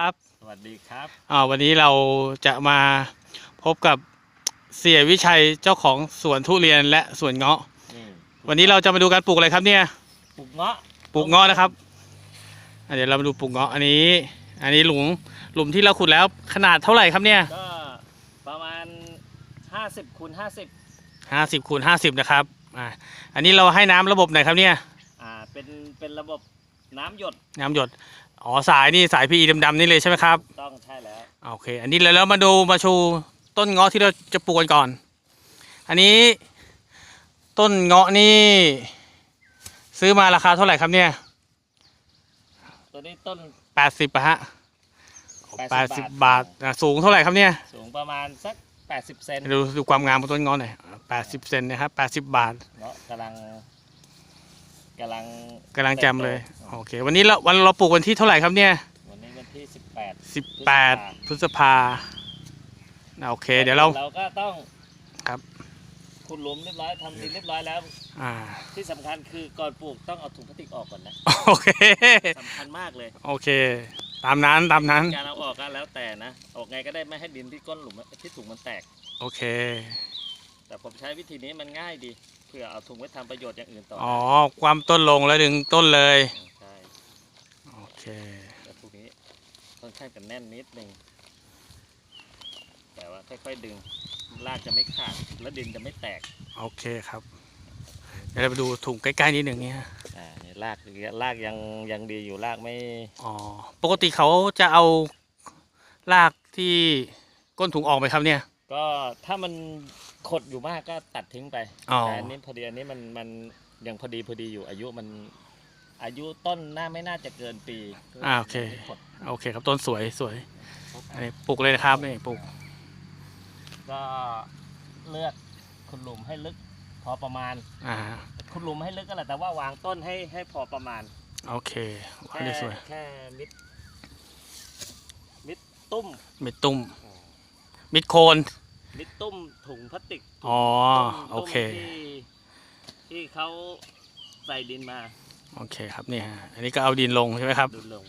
ครับสวัสดีครับอ่าวันนี้เราจะมาพบกับเสียวิชัยเจ้าของสวนทุเรียนและสวนเงาะนี่วันนี้เราจะมาดูการปลูกอะไรครับเนี่ย ปลูกเงาะ ปลูกเงาะนะครับอะเดี๋ยวเรามาดูปลูกเงาะอันนี้ อันนี้หลุมหลุมที่เราขุดแล้วขนาดเท่าไหร่ครับเนี่ยก็ประมาณ 50คูณ50 ห้าสิบคูณห้าสิบนะครับอ่าอันนี้เราให้น้ำระบบไหนครับเนี่ย อ่า เป็น เป็นระบบน้ำหยดน้ำหยด อ๋อสายนี่สายพีดำๆนี่เลยใช่ไหมครับต้องใช่แล้วโอเค อันนี้แล้วเรามาดูมาชูต้นเงาะที่เราจะปลูกกันก่อน อันนี้ต้นเงาะนี่ ซื้อมาราคาเท่าไหร่ครับเนี่ยตัวนี้ต้น แปดสิบะฮะ80แปดสิบบาทอะสูงเท่าไหร่ครับเนี่ย สูงประมาณสัก 80 เซนดูดูความงามของต้นเงาะหน่อยแปดสิบเซนนะครับแปดสิบบาทเงาะกำลัง กำลังกำลังแจมเลย โอเค วันนี้เราวันเราปลูกวันที่เท่าไหร่ครับเนี่ย วันนี้วันที่ 18 สิบแปดพฤษภาอะโอเค เดี๋ยวเรา เราก็ต้องครับ ขุดหลุมเรียบร้อยทำดินเรียบร้อยแล้ว อ่า ที่สำคัญคือก่อนปลูกต้องเอาถุงพลาสติกออกก่อนนะโอเค สำคัญมากเลยโอเค ตามนั้น ตามนั้น การเอาออกก็แล้วแต่นะออกไงก็ได้ไม่ให้ดินที่ก้นหลุมที่ถุงมันแตก โอเค แต่ผมใช้วิธีนี้มันง่ายดีเพื่อเอาถุงไว้ทำประโยชน์อย่างอื่นต่ออ๋อ ความต้นลงแล้วดึงต้นเลย ใช่โอเคแต่พวกนี้ค่อนข้างจะแน่นนิดนึงแต่ว่าค่อยๆดึงรากจะไม่ขาดและดินจะไม่แตกโอเคครับ เดี๋ยวเราไปดูถุงใกล้ๆนิดหนึ่งเนี่ยอ่านี่รากรากยังยังดีอยู่รากไม่อ๋อปกติเขาจะเอารากที่ก้นถุงออกไหมครับเนี่ย ก็ถ้ามัน ขดอยู่มากก็ตัดทิ้งไปอ๋อ แต่อันนี้พอดีอันนี้มันมันยังพอดีพอดีอยู่อายุมันอายุต้นน่าไม่น่าจะเกินปีอ่าโอเคไม่ขดโอเคครับต้นสวยสวยอันนี้ปลูกเลยนะครับนี่ปลูกก็เลือกขุดหลุมให้ลึกพอประมาณ อ่าขุดหลุมให้ลึกก็แหละแต่ว่าวางต้นให้ให้พอประมาณ โอเคอัแค่นนี้สวยแค่มิดมิดตุ้ม มิดตุ้มมิดโคน มิดตุ้มถุงพลาสติกอ๋อตุ้มโอเคตุ้มที่ที่เขาใส่ดินมาโอเคครับเนี่ยอันนี้ก็เอาดินลงใช่ไหมครับ ดูลง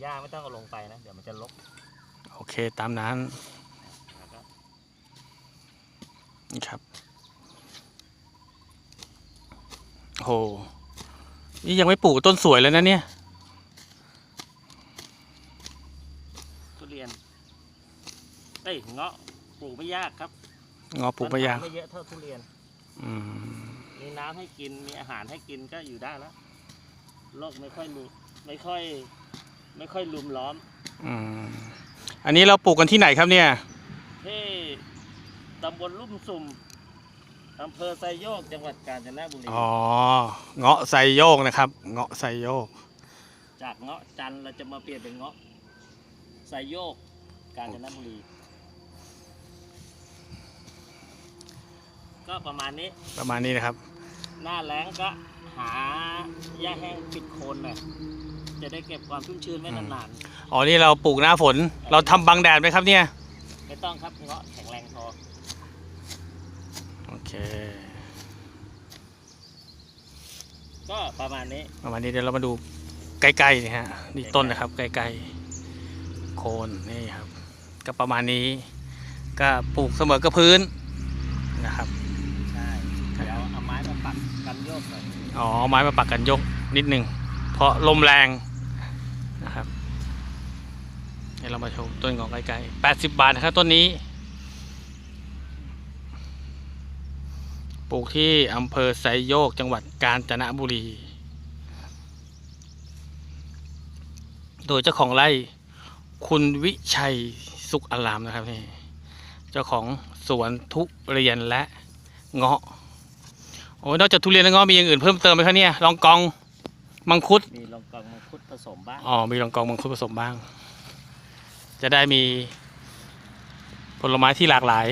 หญ้าไม่ต้องเอาลงไปนะ เดี๋ยวมันจะลกโอเคตามนั้นแล้วก็นี่ครับโอ้โหนี่ยังไม่ปลูกต้นสวยเลยนะเนี่ย ทุเรียนเอ้ยเงาะ ปลูกไม่ยากครับงอปลูกไม่ยากปัญหไม่เยอะเท่าทุเรียน อืม มีน้ำให้กินมีอาหารให้กินก็อยู่ได้แล้วโรคไม่ค่อยรุไม่ค่อย ไม่ค่อยลุมล้อมอืม อันนี้เราปลูกกันที่ไหนครับเนี่ย ที่ตำบลลุ่มสุ่มอำเภอไซโยกจังหวัดกาญจนบุรีอ๋อ เงาะไซโยกนะครับ เงาะไซโยก จากเงาะจันทร์เราจะมาเปลี่ยนเป็นเงาะไซโยกกาญจนบุรี ก็ประมาณนี้ ประมาณนี้นะครับ หน้าแล้งก็หาหญ้าแห้งปิดโคนหน่อยจะได้เก็บความชุ่มชื้นไว้นานอ๋อนี่เราปลูกหน้าฝน เราทำบังแดดไหมครับเนี่ย ๆไม่ต้องครับเงาะแข็งแรงพอโอเค ก็ประมาณนี้ ประมาณนี้เดี๋ยวเรามาดูใกล้ๆนี่ฮะนี่ต้นนะครับใกล้ๆโคนนี่ครับ ก็ประมาณนี้ ก็ปลูกเสมอกับพื้นนะครับ ใช่ เดี๋ยวเอาไม้มาปักกันโยกหน่ อ๋อไม้มาปักกันยกนิดหนึ่งเพราะลมแรงนะครับเดี๋ยวเรามาชมต้นของไกลๆแปดสิบบาทนะครับต้นนี้ ปลูกที่อำเภอไซโยกจังหวัดกาญจนบุรี โดยเจ้าของไร่คุณวิชัยสุขอารามนะครับนี่เจ้าของสวนทุเรียนและเงาะ โอ้ยนอกจากทุเรียนแล้วเงาะมีอย่างอื่นเพิ่มเติมไหมครับเนี่ยลองกองมังคุด มีลองกองมังคุดผสมบ้างอ๋อ มีลองกองมังคุดผสมบ้าง จะได้มีผลไม้ที่หลากหลาย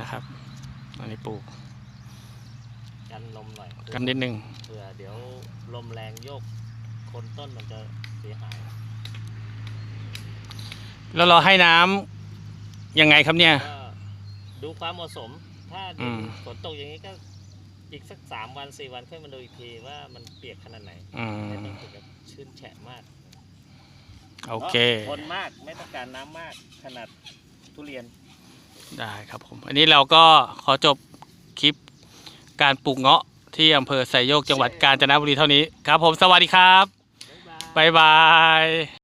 นะครับ อันนี้ปลูกกันลมหน่อยกันนิดนึงเผื่อเดี๋ยวลมแรงโยกโคนต้นมันจะเสียหาย แล้วเราให้น้ำยังไงครับเนี่ย ก็ดูความเหมาะสม ถ้าอืม ฝนตกอย่างนี้ก็อีกสักสามวันสี่วันค่อยมาดูอีกทีว่ามันเปียกขนาดไหนอืไม่มต้องถึงกับชื้นแฉะมากโอเคทนมากไม่ต้องการน้ำมากขนาดทุเรียน ได้ครับผม อันนี้เราก็ขอจบคลิปการปลูกเงาะที่อำเภอไซโยกจังหวัดกาญจนบุรีเท่านี้ครับผมสวัสดีครับบ๊ายบาย บ๊ายบาย